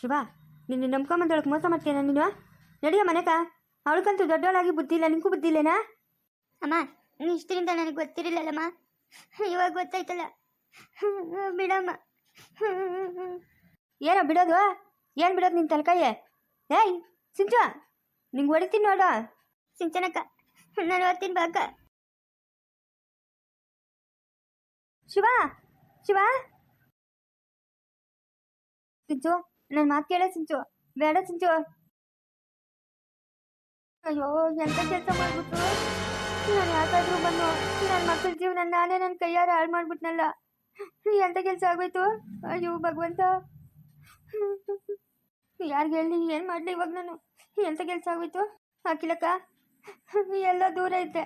ಶಿವ ನಿನ್ನ ನಂಬ್ಕೊಂಬಂದೊಳಗೆ ಮೋಸ ಮಾಡ್ತೀನ ನೀನು? ನಡಿಯ ಮನೆಕ ಅವಳಕ್ಕಂತೂ ದೊಡ್ಡವಳಾಗಿ ಬುದ್ಧಿ ಇಲ್ಲ ನಿಂಕು ಬುದ್ಧಿ ಇಲ್ಲೇನಾ? ಅಮ್ಮ ನೀ ಇಷ್ಟರಿಂದ ನನಗೆ ಗೊತ್ತಿರಲಿಲ್ಲಲ್ಲಮ್ಮ. ಇವಾಗ ಗೊತ್ತಾಯ್ತಲ್ಲ. ಬಿಡಮ್ಮ. ಏನೋ ಬಿಡೋದು? ಏನು ಬಿಡೋದು ನಿನ್ನ ತಲಕಾಯಿ? ಏಯ್ ಸಿಂಚು ನಿಂಗೆ ಹೊಡಿತೀನಿ ನೋಡು. ಸಿಂಚನಕ್ಕ ನಾನು ಓದ್ತೀನಿ ಬಾಕ. ಶಿವ ಶಿವ. ಸಿಂಚು ನನ್ನ ಮಾತು ಕೇಳ ಸಿಂಚು. ಬೇಡ ಸಿಂಚು. ಅಯ್ಯೋ, ಎಂತ ಕೆಲಸ ಮಾಡ್ಬಿಟ್ಟು ನಾನು ಯಾಕಾದ್ರೂ ಬಂದು ನನ್ನ ಮಕ್ಕಳ ಜೀವನ ನಾನೇ ನನ್ನ ಕೈಯಾರ ಹಾಳು ಮಾಡ್ಬಿಟ್ನಲ್ಲ. ಎಂತ ಕೆಲಸ ಆಗೋಯ್ತು? ಅಯ್ಯೋ, ಭಗವಂತ. ಯಾರಿಗೆ ಹೇಳಿ ಏನು ಮಾಡಲಿ ಇವಾಗ ನಾನು? ಎಂತ ಕೆಲಸ ಆಗೋಯ್ತು? ಹಾಕಿಲಕ್ಕ ಎಲ್ಲ ದೂರ ಐತೆ.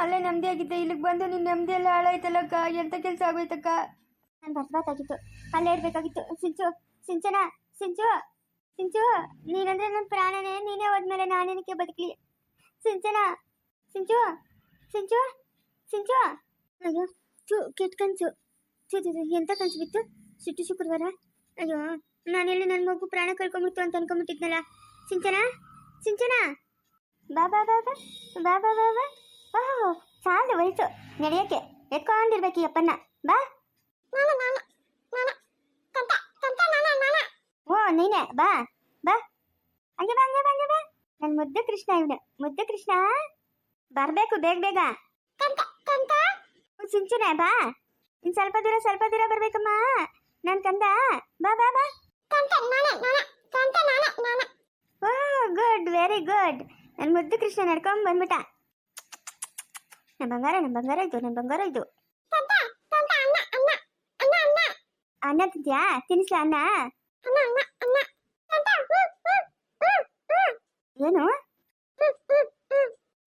ಅಲ್ಲೇ ನೆಮ್ಮದಿ ಆಗಿದ್ದೆ. ಇಲ್ಲಿಗೆ ಬಂದು ನಿನ್ನ ನೆಮ್ಮದಿ ಎಲ್ಲ ಹಾಳಾಯ್ತಲ್ಲಕ್ಕ ಎಂತ ಕೆಲಸ ಆಗೋಯ್ತಕ್ಕ? ನಾನು ಬರ್ಬಾರ್ದಾಗಿತ್ತು ಅಲ್ಲೇ ಇರ್ಬೇಕಾಗಿತ್ತು. ಸಿಂಚು, ಸಿಂಚನ? ಸಿಂಚು ಸಿಂಚು ನೀನಂದ್ರೆ ನನ್ನ ಪ್ರಾಣನೇ ನೀನೇ ಹೋದ್ಮೇಲೆ ನಾನೇನಕ್ಕೆ ಬದುಕಲಿ? ಸಿಂಚನ ಸಿಂಚು ಸಿಂಚು ಸಿಂಚು ಅಯ್ಯೋ ಚು ಕೆಟ್ಟ ಕನ್ಸು ಚು ಚು, ಎಂತ ಕನ್ಸು ಬಿತ್ತು? ಸಿಟ್ಟು ಶುಕ್ರವಾರ. ಅಯ್ಯೋ ನಾನೆಲ್ಲಿ ನನ್ನ ಮಗು ಪ್ರಾಣ ಕಳ್ಕೊಂಡ್ಬಿಡ್ತು ಅಂತ ಅನ್ಕೊಂಡ್ಬಿಟ್ಟಿದ್ನಲ್ಲ. ಸಿಂಚನ ಸಿಂಚನ. ಬಾ ಬಾ ಬಾ ಬಾ ಬಾ ಬಾ ಬಾ ಬಾ. ಓಹೋ ಸಾಲದು ವಯಸ್ಸು ನಡೆಯೋಕ್ಕೆ ಎತ್ಕೊಂಡಿರ್ಬೇಕು ಈ ಅಪ್ಪನ್ನ. ಬಾ. ಓ ನೀನೆ ಬಾ ಬಾ. ಹಂಗೆ ಬಾ ಹಂಗೆ ಬಾ ಹಂಗೆ ಬಾ. ನನ್ ಮುದ್ದೆ ಕೃಷ್ಣ ಇವನು. ಮುದ್ದೆ ಕೃಷ್ಣ? ಬರ್ಬೇಕು ಬೇಗ ಬೇಗ. ಹ್ಞೂ, ಸಿಂಚನೆ ಬಾ. ಇನ್ ಸ್ವಲ್ಪ ದೂರ ಸ್ವಲ್ಪ ದೂರ ಬರ್ಬೇಕಮ್ಮ. ನನ್ ಕಂದ ಬಾ ಬಾ ಬಾ. Oh good very good. ನನ್ ಮುದ್ದು ಕೃಷ್ಣ ನಡ್ಕೊಂಡ್ ಬಂದ್ಬಿಟ್ಟ. ನನ್ ಬಂಗಾರ ನನ್ ಬಂಗಾರ ಇದು ನನ್ ಬಂಗಾರ ಇದು. ಅನ್ನ ತಿಂತ್ಯಾ? ತಿನ್ಸ್ಲಾ ಅನ್ನ? ಏನು?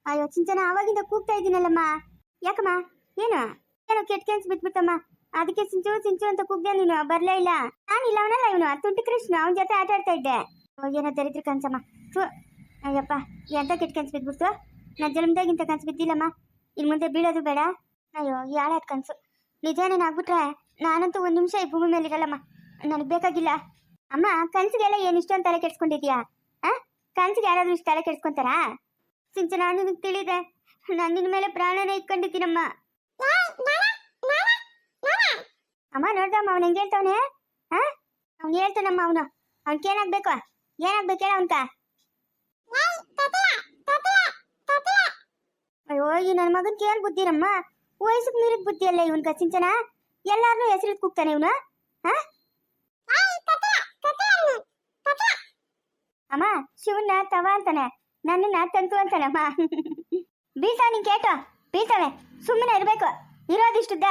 ಅಯ್ಯೋ, ಚಿಂಚನ, ಅವಾಗಿಂದ ಕೂಗ್ತಾ ಇದ್ದೀನಲ್ಲಮ್ಮ. ಯಾಕಮ್ಮ? ಏನು? ಏನೋ ಕೆಟ್ಟ ಕೆಲ್ಸ ಬಿಟ್ಬಿಟ್ಟಮ್ಮ. ಅದಕ್ಕೆ ಸಿಂಚು ಸಿಂಚು ಅಂತ ಕೂಗ್ದೆ ನೀನು, ಬರ್ಲೇ ಇಲ್ಲ. ನಾನಿಲ್ಲ, ಅವನಲ್ಲ ಇವನು. ತುಂಟಿ ಕೃಷ್ಣ, ಅವನ ಜೊತೆ ಆಟ ಆಡ್ತಾ ಇದ್ದೆ. ಏನೋ ದರಿದ್ರ ಕನ್ಸಮ್ಮ. ಥು, ಅಯ್ಯಪ್ಪ, ಎಂತ ಕೆಟ್ಟ ಕನ್ಸು ಬಿದ್ಬಿಡ್ತು ನನ್ನ ಜನ್ಮದಾಗಿಂತ ಕನ್ಸು ಬಿದ್ದಿಲ್ಲಮ್ಮ. ಇನ್ನು ಮುಂದೆ ಬೀಳೋದು ಬೇಡ. ಅಯ್ಯೋ ಯಾಳಾದ ಕನ್ಸು. ನೀನು ಆಗ್ಬಿಟ್ರೆ ನಾನಂತೂ ಒಂದು ನಿಮಿಷ ಈ ಭೂಮಿ ಮೇಲೆ ಇರಲ್ಲಮ್ಮ ನನಗೆ ಬೇಕಾಗಿಲ್ಲ. ಅಮ್ಮ, ಕನ್ಸಿಗೆಲ್ಲ ಏನು ಇಷ್ಟೊಂದು ತಲೆ ಕೆಡ್ಸ್ಕೊಂಡಿದ್ಯಾ? ಆ? ಕನ್ಸಿಗೆ ಯಾರಾದ್ರೂ ಇಷ್ಟು ತಲೆ ಕೆಡ್ಸ್ಕೊಂತಾರಾ? ಸಿಂಚನ ನಿನಗೆ ತಿಳಿದೆ. ನಾನು ನಿನ್ನ ಮೇಲೆ ಪ್ರಾಣನ ಇಟ್ಕೊಂಡಿದ್ದೀನಮ್ಮ. ಅಮ್ಮ, ನೋಡ್ದಮ್ಮ, ಅವ್ನು ಹೆಂಗೆ ಹೇಳ್ತಾವನೆ? ಹಾ ಅವ್ನು ಹೇಳ್ತಾನಮ್ಮ ಅವನು. ಅವ್ನಿಗೆ ಏನಾಗ್ಬೇಕು? ಏನಾಗ್ಬೇಕು ಹೇಳ ಅವನ್ಕ ಅಯ್ಯೋ, ಈ ನನ್ನ ಮಗನ್ಗೆ ಏನ್ ಬುದ್ಧಿರಮ್ಮ? ವಯಸ್ಸಿಗೆ ಮೀರಿದ ಬುದ್ಧಿ ಅಲ್ಲ ಇವನ್ಕ ಸಿಂಚನ? ಎಲ್ಲಾರನ್ನೂ ಹೆಸರಿದ್ ಕೂಗ್ತಾನೆ ಇವನು? ಹಾ ಅಮ್ಮ, ಶಿವನ್ನ ತವ ಅಂತಾನೆ. ನನ್ನನ್ನ ತಂತು ಅಂತಾನಮ್ಮ ಬೀಳ್ತಾ ನೀನ್ ಕೇಟು, ಬೀಳ್ತಾವೆ. ಸುಮ್ಮನೆ ಇರ್ಬೇಕು. ಇರೋದಿಷ್ಟುದ್ದ.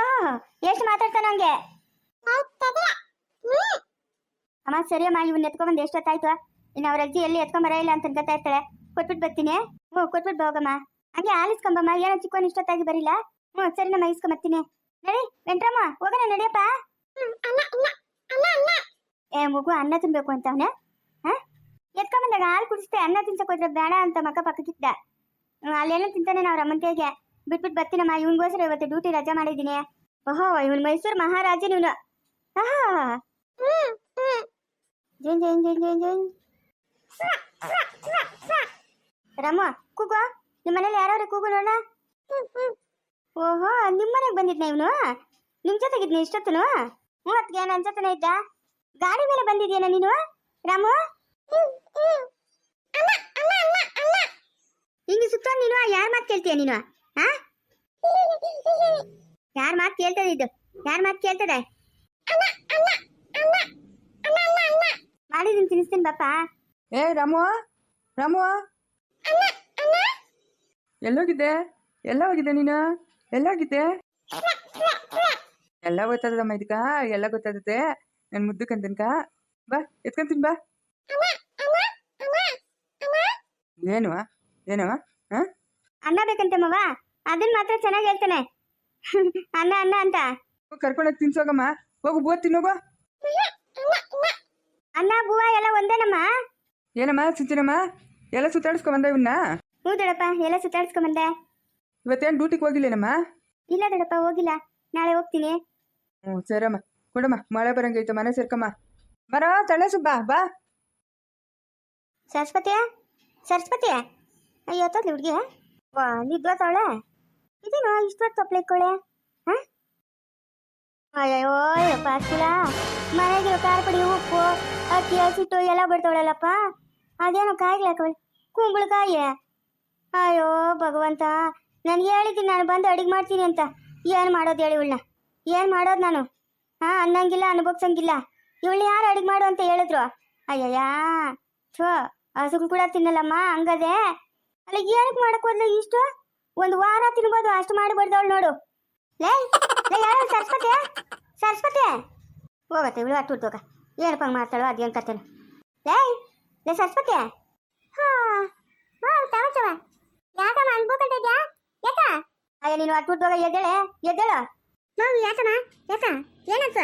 ಓಹ್, ಎಷ್ಟು ಮಾತಾಡ್ತಾನ ಹಂಗೆ? ಅಮ್ಮ ಸರಿ ಅಮ್ಮ ಇವನ್ನ ಎತ್ಕೊಂಬಂದು ಎಷ್ಟೊತ್ತಾಯ್ತು? ಇನ್ನು ಅವ್ರ ಅಜ್ಜಿ ಎಲ್ಲಿ ಎತ್ಕೊಂಬರ ಇಲ್ಲ ಅಂತ ಗೊತ್ತಾ ಇರ್ತಾಳೆ. ಕೊಟ್ಬಿಟ್ಟು ಬರ್ತೀನಿ. ಹ್ಞೂ ಕೊಟ್ಬಿಟ್ಟು ಹೋಗಮ್ಮ. ಹಂಗೆ ಆಲಿಸ್ಕೊಂಬಮ್ಮ, ಏನೋ ಚಿಕ್ಕವನ್ ಇಷ್ಟೊತ್ತಾಗಿ ಬರಿಲ್ಲ. ಹ್ಞೂ ಸರಿ ನಮ್ಮ ಇಸ್ಕೊಂಬರ್ತೀನಿ. ನಡಿ ವೆಂಟ್ರಮ್ಮ ಹೋಗೋಣ, ನಡಿಯಪ್ಪ. ಏ, ಮಗು, ಅನ್ನ ತಿನ್ಬೇಕು ಅಂತ ಅವನೇ ಹಾ ಎತ್ಕೊಂಬಂದಾಗ ಹಾಲು ಕುಡಿಸ್ತೆ ಅನ್ನ ತಿನ್ಸಕ್ ಹೋದ್ರೆ ಬೇಡ ಅಂತ ಮಕ್ಕ ಪಕ್ಕಕ್ಕಿದ್ದ ಅಲ್ಲೇನೋ ತಿಂತಾನೆ ನಾವು ರಮ್ಮನ ಕೈಗೆ. ಬಿಟ್ಬಿಟ್ಟು ಬರ್ತೀನಮ್ಮ, ಇವನ್ಗೋಸ್ಕರ ಇವತ್ತು ಡ್ಯೂಟಿ ರಜಾ ಮಾಡಿದ್ದೀನಿ. ಓಹೋ, ಇವನ್ ಮೈಸೂರು ಮಹಾರಾಜ ನೀನು ಆಹಾ! ಜೈನ್ ಜೈನ್ ಜೈನ್ ಜೈನ್ ಜೈನ್. ರಾಮ, ಕೂಗು. ನಿಮ್ಮ ಮನೇಲಿ ಯಾರು ಕೂಗು ನೋಡ ಓಹೋ ನಿಮ್ಮ ಮನೆಗೆ ಬಂದಿದ್ನ ಇವನು? ನಿಮ್ ಜೊತೆಗಿದ್ನ ಇಷ್ಟೊತ್ತನು? ಹ್ಞೂ ಅತ್ಗೆ ನನ್ನ ಜೊತೆನೇ ಇದ್ದ? ಗಾಡಿ ಮೇಲೆ ಬಂದಿದ್ಯೇನ ನೀನು? ರಾಮು? ಹಿಂಗೆ ಸುತ್ತ ನೀನು ಯಾರ ಮಾತು ಕೇಳ್ತೀಯ ನೀನು ಹಾ ಯಾರ ಮಾತು ಕೇಳ್ತದೆ ಇದು? ಯಾರ ಮಾತು ಕೇಳ್ತದೆ? ಮಾಡಿದೀನಿ ತಿನ್ನಿಸ್ತೀನಿ ಬಾಪ. ಏ ರಾಮು ರಾಮು. ಎಲ್ಲೋಗಿದ್ದೆ? ಎಲ್ಲ ಹೋಗಿದ್ದೆ ನೀನು? ಎಲ್ಲೋಗಿದ್ದೆ ಎಲ್ಲ ಗೊತ್ತಾದಮ್ಮ ಇದಕ್ಕ? ಎಲ್ಲ ಗೊತ್ತಾದತೆ ನನ್ನ ಮುದ್ದಕ್ಕಂತನ್ಕ ಬಾ ಎತ್ಕೊಂತೀನಿ ಬಾ ಏನು ಏನವ ಹಾ ಅನ್ನ ಬೇಕಂತೆ ಮವ ಅದನ್ನ ಮಾತ್ರ ಚೆನ್ನಾಗಿ ಹೇಳ್ತಾನೆ ಅನ್ನ ಅನ್ನ ಅಂತ ಕರ್ಕೊಂಡೋಗಿ ತಿನ್ಸೋಗಮ್ಮ ಹೋಗು ಬೂವ ತಿನ್ನೋಗು ಅನ್ನ ಬೂವ ಎಲ್ಲ ಒಂದೇನಮ್ಮ ಏನಮ್ಮ ಸಿಂಚನಮ್ಮ ಎಲ್ಲ ಸುತ್ತಾಡಿಸ್ಕೊಂಬಂದ ಇವನ್ನ ಹ್ಞೂ ದೊಡಪ್ಪ ಎಲ್ಲ ಸುತ್ತಾಡ್ಸ್ಕೊಂಬಂದೆ ಇವತ್ತೇನು ಡ್ಯೂಟಿಗೆ ಹೋಗಿಲ್ಲೇನಮ್ಮ ಇಲ್ಲ ದೊಡಪ್ಪ ಹೋಗಿಲ್ಲ ನಾಳೆ ಹೋಗ್ತೀನಿ ಹ್ಞೂ ಸರಮ್ಮ ಕೊಡಮ್ಮ, ಮಳೆ ಬರಂಗೈತೆ, ಮನೆ ಸೇರ್ಕಮ್ಮ. ಬರ ತಳೆ ಬಾ. ಸರಸ್ವತಿಯ ಸರಸ್ವತಿಯ. ಅಯ್ಯೋ ತೋದ್ಲಿ ಹುಡುಗಿ. ವಾ ನಿದ್ವತ್ತವಳೆ ಇದೇನು ಇಷ್ಟೊತ್ತು ತಪ್ಪಲೆ ಇಕ್ಕೊಳ್ಳೆ ಹಾಂ? ಅಯ್ಯೋ ಯಪ್ಪ ಅಷ್ಟಿಲ್ಲ ಮನೆಗೆ ಖಾರ ಪುಡಿ, ಉಪ್ಪು, ಅಕ್ಕಿ, ಹಸಿಟ್ಟು ಎಲ್ಲ ಬಿಡ್ತಾವಳಲ್ಲಪ್ಪ ಅದೇನೋ ಹಾಕವಳೆ. ಕುಂಬಳಕಾಯಿ. ಅಯ್ಯೋ, ಭಗವಂತ. ನನಗೆ ಹೇಳಿದ್ದೀನಿ ನಾನು ಬಂದು ಅಡುಗೆ ಮಾಡ್ತೀನಿ ಅಂತ. ಏನು ಮಾಡೋದು ಹೇಳಿ, ಇವಳನ್ನ? ಏನು ಮಾಡೋದು ನಾನು? ಹಾಂ, ಅನ್ನಂಗಿಲ್ಲ, ಅನುಭವಿಸಂಗಿಲ್ಲ. ಇವಳು ಯಾರು ಅಡಿಗೆ ಮಾಡು ಅಂತ ಹೇಳಿದ್ರು? ಅಯ್ಯಯ್ಯ, ಥೋ ಹಸುಗ್ ಕೂಡ ತಿನ್ನಲ್ಲಮ್ಮ, ಹಂಗದೆ. ಅಲ್ಲ ಏನಕ್ಕೆ ಮಾಡಕ್ ಹೋದ್ಲು ಇಷ್ಟು? ಒಂದು ವಾರ ತಿನ್ಬೋದು, ಅಷ್ಟು ಮಾಡಿಬಿಡ್ದವಳು ನೋಡು. ಲೇ ಲೇ, ಯಾರು ಹೋಗತ್ತೆ, ಇವಳು ಅಟ್ಟು ಹೋಗ ಏನಪ್ಪ ಮಾಡ್ತಾಳೋ ಅದೇನು ಕತ್ತೇನು ಲೇ ಲೇ, ಸರಸ್ವತಿ? ಹಾ ಯಾಕಮ್ಮ ಅನ್ಬೋಕಂತಿದ್ಯಾ ಯಾಕ? ಅಯ್ಯ, ನೀನು ಅಟ್ಟು ಹೋಗ ಎದ್ದೇಳೆ, ಎದ್ದೇಳು. ನಾವು ಯಾಕಮ್ಮ? ಯಾಕ? ಏನಂತ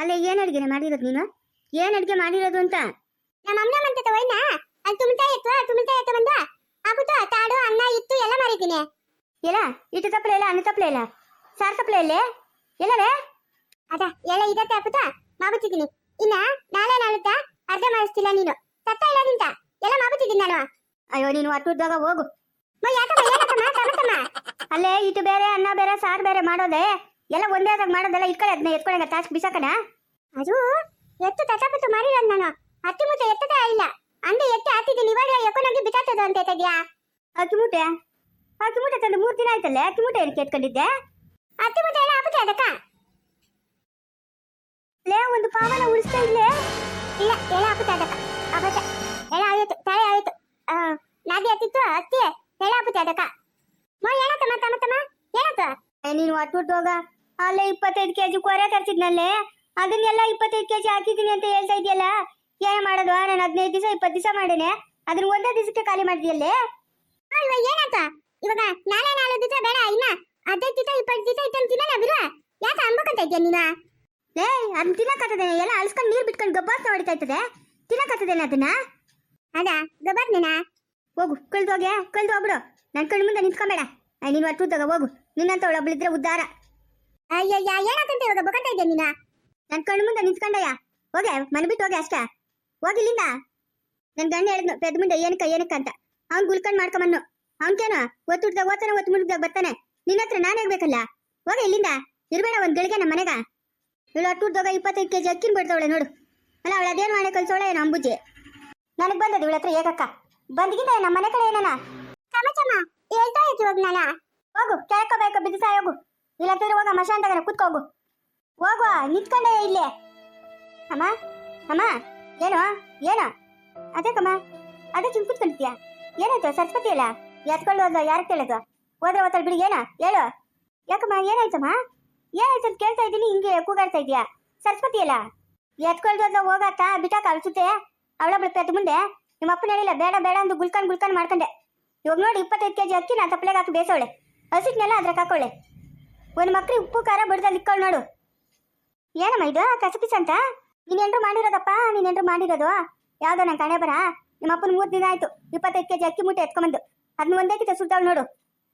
ಅಲ್ಲೇ ಏನು ಅಡುಗೆ ಮಾಡಿರೋದು ನೀನು? ಏನು ಅಡ್ಗೆ ಮಾಡಿರೋದು ಅಂತ? ನಮ್ಮ ಅಮ್ಮ ಮಂತ ಒಯ್ನ ಅಲ್ಲಿ ತುಮಿತಾ ಇತ್ತು ತುಮಿತಾ ಇತ್ತು ಬಂದ ಆಗುತ್ತ ತಾಡು ಅನ್ನ ಇತ್ತು ಎಲ್ಲ ಮಾರಿದ್ದೀನಿ. ಇಲ್ಲ ಇಟ್ಟು ತಪ್ಪಲೆ ಇಲ್ಲ ಅನ್ನ ತಪ್ಪಲೆ ಇಲ್ಲ? ಸಾರ್ ತಪ್ಪಲೆ ಇಲ್ಲ? ರೇ ಅದ ಎಲ್ಲ ಇದತ್ತೆ ಹಾಕುತ್ತಾ ಮಾಡುತ್ತಿದ್ದೀನಿ ಇನ್ನ ನಾಳೆ ನಾಳುತ್ತಾ? ಅರ್ಧ ಮಾಡಿಸ್ತಿಲ್ಲ ನೀನು. ಸತ್ತ ಇಲ್ಲ ನಿಂತ? ಎಲ್ಲ ಮಾಡುತ್ತಿದ್ದೀನಿ ನಾನು. ಅಯ್ಯೋ ನೀನು ಅಟ್ಟುದ್ದಾಗ ಹೋಗು. ಮ ಯಾಕಮ್ಮ ಏನಕ್ಕಮ್ಮ? ಅಲ್ಲೇ ಇಟ್ಟು ಬೇರೆ ಅನ್ನ ಬೇರೆ ಸಾರ್ ಬೇರೆ ಮಾಡೋದೆ? ಎಲ್ಲ ಒಂದೇ ಆದಾಗ ಮಾಡೋದೆಲ್ಲ ಇಟ್ಕೊಳ್ಳಿ ಅದನ್ನ ಎತ್ಕೊಳ್ಳಂಗ ತಾಸ್ ಬಿಸಾಕಣ ಅದು ಎತ್ತು ತಟಾಪತ್ತು ಮಾಡಿರೋದು ನಾನು. ಅತ್ತಿ ಮುಟ್ಟೆ ಎತ್ತದೇ ಇಲ್ಲ ಅಂದೆ ಎತ್ತೆ ಹಾಕಿದ್ದೀನಿ ಇವಾಗ ಎಕ್ಕೊಂಡೋಗಿ ಬಿಸಾಕ್ತದ ಅಂತ ಹೇಳ್ತಿದ್ಯಾ? ಅಕ್ಕಿ ಮುಟ್ಟೆ ಅಕ್ಕಿ ಮುಟ್ಟೆ ತಂದು ಮೂರು ದಿನ ಆಯ್ತಲ್ಲ? ಅಕ್ಕಿ ಮುಟ್ಟೆ ಏನಕ್ಕೆ ಎತ್ಕೊಂಡಿದ್ದೆ? ಅತ್ತಿ ಮುಟ್ಟೆ ಎಲ್ಲ ಹಾಕುತ್ತೆ ಅದಕ್ಕ? ಲೇ ಒಂದು ಪಾವನ ಉಳಿಸ್ತಾ ಇಲ್ಲೇ ಇಲ್ಲ ಎಲ್ಲ ಹಾಕುತ್ತೆ ಅದಕ್ಕ. ಅಬತ್ತೆ ಎಲ್ಲ ಆಯ್ತು ತಲೆ ಆಯ್ತು. ನಾದಿ ಹತ್ತಿತ್ತು ಅತ್ತಿ ಎಲ್ಲ ಹಾಕುತ್ತೆ ಅದಕ್ಕ. ಮೋ ಏನತ್ತಮ್ಮ ತಮ್ಮ ತಮ್ಮ? ಏನತ್ತ ನೀನು ಒಟ್ಟು ಹೋಗ. ಅಲ್ಲೇ ಇಪ್ಪತ್ತೈದು ಕೆಜಿ ಕೊರೆ ತರಿಸಿದ್ನಲ್ಲೇ? ಅದನ್ನೆಲ್ಲ ಇಪ್ಪತ್ತೈದು ಕೆಜಿ ಹಾಕಿದ್ದೀನಿ ಅಂತ ಹೇಳ್ತಾ ಇದೆಯಲ್ಲ ಏನ್ ಮಾಡೋದು? ನಾನು ಹದಿನೈದು ದಿವಸ ಇಪ್ಪತ್ತು ದಿವಸ ಮಾಡೇನೆ. ಅದನ್ನ ಒಂದೇ ದಿವಸಕ್ಕೆ ಖಾಲಿ ಮಾಡಿದ್ಯಲ್ಲೇ ಇವಾಗ ಏನಂತ ಇವಾಗ ನಾಳೆ ನಾಳೆ ದಿವಸ ಬೇಡ ಇನ್ನ ಹದಿನೈದು ದಿವಸ ಇಪ್ಪತ್ತು ದಿವಸ ಇಟ್ಟಂತ ತಿನ್ನ ಬಿರ ಯಾಕೆ ಅನ್ಬೇಕಂತ ಇದೆಯಾ ನೀನ? ಏ ಅದನ್ನ ತಿನ್ನಕತ್ತದೇನೆ ಎಲ್ಲ ಅಲ್ಸ್ಕೊಂಡು ನೀರು ಬಿಟ್ಕೊಂಡು ಗಬ್ಬಾಸ್ ಹೊಡಿತಾ ಇರ್ತದೆ. ತಿನ್ನಕತ್ತದೇನೆ ಅದನ್ನ? ಅದ? ಗಬ್ಬಾಸ್ನೇನಾ? ಹೋಗು ಕಳ್ದು ಹೋಗೆ ಕಳ್ದು ಹೋಗ್ಬಿಡು. ನನ್ನ ಕಣ್ಣು ಮುಂದೆ ನಿಂತ್ಕೊಂಬೇಡ. ನೀನು ಒಟ್ಟು ಹೋಗು. ನಿನ್ನಂತ ಒಬ್ಬಳಿದ್ರೆ ಉದ್ಧಾರ ಅಯ್ಯಯ್ಯ ಏನಕ್ಕಂತ ಇವಾಗ ಬಕಂತ ಇದ್ದೆ ನೀನ? ನನ್ನ ಕಣ್ಣು ಮುಂದೆ ನಿಂತ್ಕೊಂಡಯ್ಯ. ಹೋಗೆ ಮನೆ ಬಿಟ್ಟು ಹೋಗಿ ಅಷ್ಟೇ. ಹೋಗಿಲ್ಲಿಂದ ನನ್ನ ಗಂಡ ಹೇಳಿದ್ನು ಪೆದ್ದ ಮುಂದೆ ಏನಕ್ಕ ಏನಕ್ಕ ಅಂತ. ಅವ್ನು ಗುಲ್ಕಂಡ್ ಮಾಡ್ಕೊಂಬನ್ನು ಅವ್ನ್ಕೇನು? ಒತ್ತು ಹುಡ್ದಾಗ ಓದ್ತಾನೆ ಒತ್ತು ಮುಡ್ದಾಗ ಬರ್ತಾನೆ. ನಿನ್ನ ಹತ್ರ ನಾನು ಹೇಳ್ಬೇಕಲ್ಲ ಹೋಗಿ ಇಲ್ಲಿಂದ. ಇರ್ಬೇಡ ಒಂದ್ ಗಳಿಗೆ ನಮ್ಮ ಮನೆಗ. ಇವಳು ಅಟ್ಟು ಹುಡ್ದಾಗ ಇಪ್ಪತ್ತೈದು ಕೆಜಿ ಅಕ್ಕಿನ ಬಿಡ್ತಾವಳೆ ನೋಡು. ಅಲ್ಲ ಅವಳು ಅದೇನು ಮಾಡಿ ಕಲ್ಸೋಳೆ ಏನು ಅಂಬುಜಿ ನನಗೆ ಬಂದದ ಇವಳ ಹತ್ರ ಏಕಕ್ಕ. ಬಂದಿಗಿಂದ ನಮ್ಮ ಮನೆ ಕಡೆ ಏನನ? ಚಮ ಹೇಳ್ತಾ ಇತ್ತು ಹೋಗ್ ನಾನು? ಹೋಗು ಕೆಳಕ ಬೇಕು ಬಿದ್ದು ಹೋಗು ಇಲ್ಲಂತಂದ್ರೆ ಹೋಗ ಮಶ ಅಂತ ಕೂತ್ಕೋಗು ಹೋಗುವ ನಿಂತ್ಕೊಂಡೆ ಇಲ್ಲೇ. ಅಮ್ಮ ಅಮ್ಮ, ಏನು ಏನು? ಅದಕ್ಕಮ್ಮ ಅದಕ್ಕೆ ಹಿಂಗೆ ಕೂತ್ಕೊಂಡಿದ್ಯಾ? ಏನಾಯ್ತು, ಸರಸ್ವತಿ ಅಲ್ಲ ಎತ್ಕೊಂಡು ಹೋದ ಯಾರು ಕೇಳೋದು? ಹೋದ್ರೆ ಒತ್ತಲ್ ಬಿಡಿ, ಏನ? ಹೇಳು. ಯಾಕಮ್ಮ, ಏನಾಯ್ತಮ್ಮ? ಏನಾಯ್ತು ಅಂತ ಕೇಳ್ತಾ ಇದ್ದೀನಿ, ಹಿಂಗೆ ಕೂಗಾಡ್ತಾ ಇದೀಯಾ ಸರಸ್ವತಿ ಅಲ್ಲ ಎತ್ಕೊಳ್ದು ಹೋದ ಹೋಗಾಕ, ಬಿಟ್ಟಾಕ ಅಳಿಸುತ್ತೆ ಅವಳೊಬ್ಳು ಪೆದ್ದ ಮುಂದೆ? ನಿಮ್ಮ ಅಪ್ಪನ ಹೇಳಿಲ್ಲ, ಬೇಡ ಬೇಡ ಅಂತ ಗುಲ್ಕನ್ ಗುಲ್ಕನ್ ಮಾಡ್ಕೊಂಡೆ. ಇವಾಗ ನೋಡಿ, ಇಪ್ಪತ್ತೈದು ಕೆಜಿ ಅಕ್ಕಿ ನಾ ತಪ್ಪಲೆಗೆ ಹಾಕಿ ಬೇಸೋಳೆ. ಹಸಿಟ್ನೆಲ್ಲ ಅದ್ರಾಗ ಹಾಕೊಳ್ಳೆ. ಒಂದು ಮಕ್ಳಿಗೆ ಉಪ್ಪು, ಖಾರ ಬಡ್ದಲ್ಲಿ ಇಕ್ಕೊಳ್ಳಿ ನೋಡು. ಏನಮ್ಮ ಇದು ಕಸಪಿಸ್ ಅಂತ? ನೀನೆಂಟ್ರು ಮಾಡಿರೋದಪ್ಪ ನೀನೆಂಟ್ರು ಮಾಡಿರೋದು? ಯಾವುದೋ ನನ್ನ ಕಣೆ ಬರ ನಿಮ್ಮ ಅಪ್ಪನ ಮೂರು ದಿನ ಆಯ್ತು, ಇಪ್ಪತ್ತೈದು ಕೆಜಿ ಅಕ್ಕಿ ಮುಟ್ಟೆ ಎತ್ಕೊಂಬಂದು. ಅದನ್ನ ಒಂದೇ ಕಿತ ಸುಡ್ತಾವ್ ನೋಡು.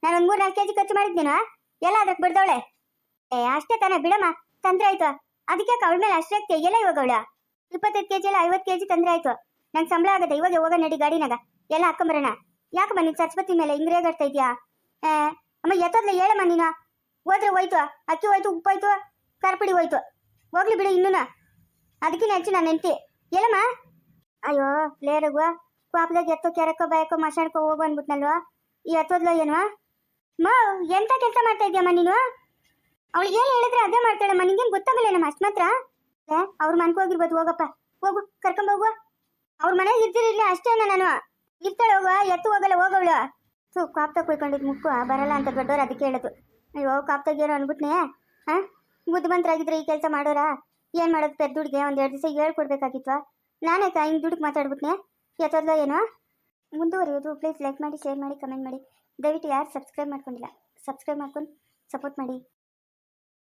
ನಾನು ಒಂದು ಮೂರು ನಾಲ್ಕು ಕೆಜಿ ಖರ್ಚು ಮಾಡಿದ್ದೀನ ಎಲ್ಲ ಅದಕ್ಕೆ ಬಿಡ್ದವಳೆ. ಏ, ಅಷ್ಟೇ ತಾನೇ, ಬಿಡಮ್ಮ. ತಂದ್ರೆ ಆಯ್ತು. ಅದಕ್ಕೆ ಅವಳ ಮೇಲೆ ಅಷ್ಟೇ ಎಲ್ಲ ಇವಾಗ ಅವಳ ಇಪ್ಪತ್ತೈದು ಕೆಜಿ ಎಲ್ಲ ಐವತ್ತು ಕೆಜಿ ತಂದ್ರೆ ಆಯ್ತು. ನಂಗೆ ಸಂಬಳ ಆಗತ್ತೆ ಇವಾಗ ಹೋಗೋ ನಡಿ ಗಾಡಿನಾಗ. ಎಲ್ಲ ಹಾಕೊಂಬರೋಣ ಯಾಕಮ್ಮ ನೀನು ಸರಸ್ವತಿ ಮೇಲೆ ಹಿಂಗ್ ರೇಗಾಡ್ತಾ ಇದೀಯಾ ಅಮ್ಮ, ಎತ್ತೋದ್ಲೆ ಹೇಳಮ್ಮ ನೀನು. ಹೋದ್ರೆ ಹೋಯ್ತು, ಅಕ್ಕಿ ಹೋಯ್ತು, ಉಪ್ಪು ಹೋಯ್ತು ಖಾರಪುಡಿ ಹೋಯ್ತು. ಹೋಗ್ಲಿ ಬಿಡು ಇನ್ನೂ ಅದಕ್ಕಿಂತ ಹೆಚ್ಚು ನಾನು ಹೆಂಡತಿ ಎಲ್ಲಮ್ಮ ಅಯ್ಯೋ ರಘುವ ಪಾಪದಾಗ ಎತ್ತೋ ಕೆರಕೋ ಬಯಕೋ ಮಶಾಡ್ಕೋ ಹೋಗು ಅಂದ್ಬಿಟ್ನಲ್ವ? ಈ ಎತ್ತೋದ್ಲ ಏನು? ಮ, ಎಂತ ಕೆಲಸ ಮಾಡ್ತಾ ಇದೀಯಮ್ಮ ನೀನು? ಅವಳಿಗೆ ಏನು ಹೇಳಿದ್ರೆ ಅದೇ ಮಾಡ್ತಾಳಮ್ಮ, ನಿಂಗೇನು ಗೊತ್ತಾಗಲ್ಲ ನಮ್ಮ ಅಷ್ಟು ಮಾತ್ರ? ಅವ್ರ ಮನ್ಗೆ ಹೋಗಿರ್ಬೋದು, ಹೋಗಪ್ಪ. ಹೋಗು, ಕರ್ಕೊಂಡ್ ಹೋಗುವ ಅವ್ರ ಮನೇಲಿ ಇದ್ದಿರಲಿ ಅಷ್ಟೇನ ನಾನು. ಇರ್ತಾಳೆ ಹೋಗುವ ಎತ್ತು ಹೋಗಲ್ಲ, ಹೋಗವಳು. ಸೊ ಕಾಪ್ತಾ ಕುಯ್ಕೊಂಡಿದ್ ಮುಕ್ಕು, ಬರಲ್ಲ ಅಂತ ದೊಡ್ಡವ್ರು ಅದಕ್ಕೆ ಹೇಳೋದು. ಅಯ್ಯೋ, ಕಾಪ್ತಾಗ ಏನೋ ಅನ್ಬಿಟ್ನೆ. ಹಾ ಬುದ್ಧಿವಂತರಾಗಿದ್ರೆ ಈ ಕೆಲಸ ಮಾಡೋರಾ? ಏನು ಮಾಡೋದು ಪೆರ್ ದುಡ್ಗೆ ಒಂದು ಎರಡು ದಿವಸ ಹೇಳ್ಕೊಡ್ಬೇಕಾಗಿತ್ವಾ? ನಾನೇ ಹಿಂಗೆ ದುಡ್ಡು ಮಾತಾಡ್ಬಿಟ್ನೆ? ಎತ್ತೋದ್ಲ ಏನೋ? ಮುಂದುವರಿಯೋದು. ಪ್ಲೀಸ್ ಲೈಕ್ ಮಾಡಿ, ಶೇರ್ ಮಾಡಿ, ಕಮೆಂಟ್ ಮಾಡಿ. ದಯವಿಟ್ಟು ಯಾರು ಸಬ್ಸ್ಕ್ರೈಬ್ ಮಾಡ್ಕೊಂಡಿಲ್ಲ, ಸಬ್ಸ್ಕ್ರೈಬ್ ಮಾಡ್ಕೊಂಡು ಸಪೋರ್ಟ್ ಮಾಡಿ.